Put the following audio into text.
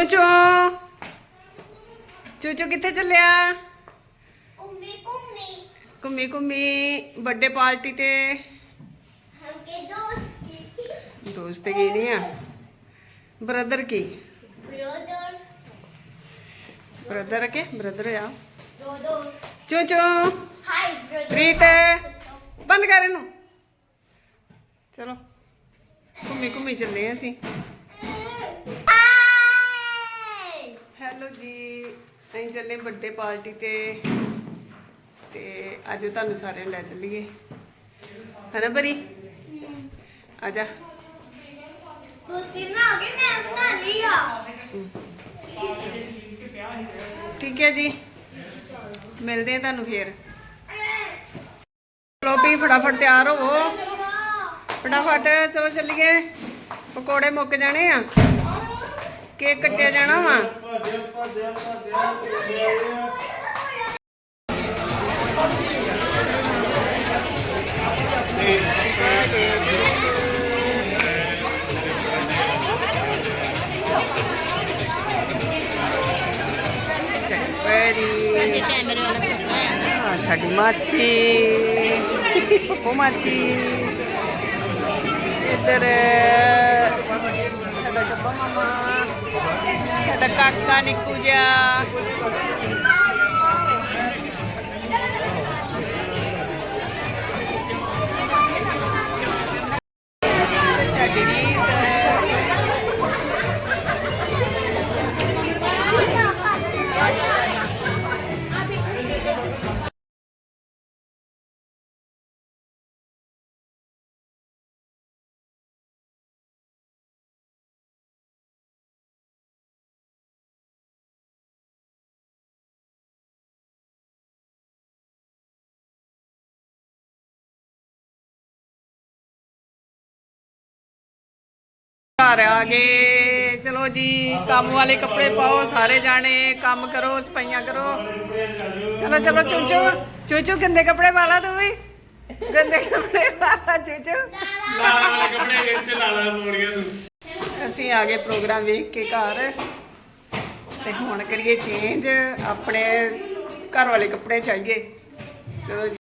ਚੂਚੂ ਚੂਚੂ ਕਿੱਥੇ ਚੱਲਿਆ? ਘੁੰਮੀ ਘੁੰਮੀ। ਘੁੰਮੀ ਘੁੰਮੀ। ਬਰਥਡੇ ਪਾਰਟੀ ਤੇ। ਹਮਕੇ ਦੋਸਤ ਦੋਸਤ ਕੀ ਨਹੀਂ ਆ? ਬ੍ਰਦਰ ਕੀ? ਬ੍ਰਦਰ ਬ੍ਰਦਰ ਕੇ? ਬ੍ਰਦਰ ਆ। ਚੂਚੂ। Hi brother Preet. ਬੰਦ ਕਰ ਇਹਨੂੰ। ਚਲੋ ਘੁੰਮੀ ਘੁੰਮੀ ਚੱਲੇ ਅਸੀਂ। ਜੀ ਅਸੀਂ ਚੱਲੇ ਬਰਥਡੇ ਪਾਰਟੀ ਤੇ ਤੇ ਅੱਜ ਤੁਹਾਨੂੰ ਸਾਰਿਆਂ ਨੂੰ ਲੈ ਚੱਲੀਏ। ਹਨਾ ਬਰੀ ਆ ਜਾ। ਤੁਸੀਂ ਨਾ ਕੇ ਮੈਂ ਬਣਾ ਲਿਆ ਠੀਕ ਹੈ ਜੀ। ਮਿਲਦੇ ਆ ਤੁਹਾਨੂੰ ਫੇਰ। ਚਲੋ ਵੀ ਫਟਾਫਟ ਤਿਆਰ ਹੋਵੋ। ਫਟਾਫਟ ਚਲੋ ਚੱਲੀਏ। ਪਕੌੜੇ ਮੁੱਕ ਜਾਣੇ ਆ। ਕੇਕ ਕੱਟਿਆ ਜਾਣਾ ਵਾ। ਸਾਡੀ ਮਾਚੀ ਉਹ ਮਾਚੀ ਇੱਧਰ ਸਾਡਾ ਕਾਕਾ ਨਿੱਕੂ ਘਰ ਆ ਗਏ। ਚਲੋ ਜੀ, ਕੰਮ ਵਾਲੇ ਕੱਪੜੇ ਪਾਓ, ਸਾਰੇ ਜਾਣੇ ਕੰਮ ਕਰੋ, ਸਫਾਈਆਂ ਕਰੋ। ਚਲੋ ਚਲੋ, ਚੂਚੂ ਚੂਚੂ, ਗੰਦੇ ਕੱਪੜੇ ਪਾ ਲਾ ਤੂੰ ਵੀ। ਗੰਦੇ ਕੱਪੜੇ ਪਾ ਲਾ, ਚੂਚੂ। ਲਾਲ ਕੱਪੜੇ ਵਿੱਚ ਲਾਲਾ ਮੋੜੀਆਂ ਤੂੰ ਅਸੀਂ ਆ ਗਏ ਪ੍ਰੋਗਰਾਮ ਵੇਖ ਕੇ ਘਰ। ਤੇ ਹੁਣ ਕਰੀਏ ਚੇਂਜ ਆਪਣੇ ਘਰ ਵਾਲੇ ਕੱਪੜੇ ਚਾਹੀਏ। ਚਲੋ ਜੀ।